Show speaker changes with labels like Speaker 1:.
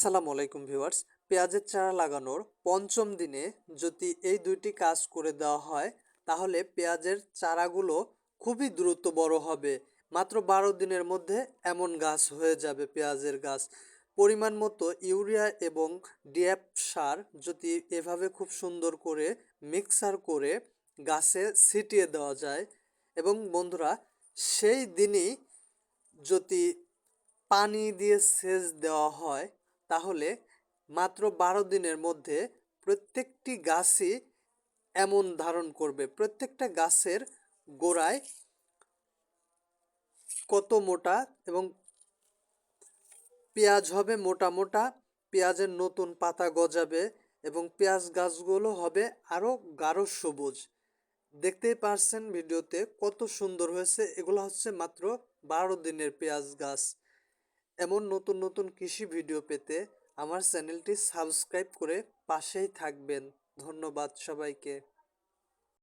Speaker 1: আসসালামু আলাইকুম ভিউয়ার্স। পেঁয়াজের চারা লাগানোর পঞ্চম দিনে যদি এই দুইটি কাজ করে দেওয়া হয়, তাহলে পেঁয়াজের চারাগুলো খুবই দ্রুত বড় হবে। মাত্র বারো দিনের মধ্যে এমন গাছ হয়ে যাবে পেঁয়াজের গাছ। পরিমাণ মতো ইউরিয়া এবং ডিএপ সার যদি এভাবে খুব সুন্দর করে মিক্সার করে গাছে ছিটিয়ে দেওয়া যায় এবং বন্ধুরা, সেই দিনই যদি পানি দিয়ে সেচ দেওয়া হয় তাহলে মাত্র বারো দিনের মধ্যে প্রত্যেকটি গাছই এমন ধারণ করবে। প্রত্যেকটা গাছের গোড়ায় কত মোটা এবং পেঁয়াজ হবে মোটা মোটা, পেঁয়াজের নতুন পাতা গজাবে এবং পেঁয়াজ গাছগুলো হবে আরও গাঢ় সবুজ। দেখতেই পারছেন ভিডিওতে কত সুন্দর হয়েছে, এগুলো হচ্ছে মাত্র বারো দিনের পেঁয়াজ গাছ। এমন নতুন নতুন কৃষি ভিডিও পেতে আমার চ্যানেলটি সাবস্ক্রাইব করে পাশেই থাকবেন। ধন্যবাদ সবাইকে।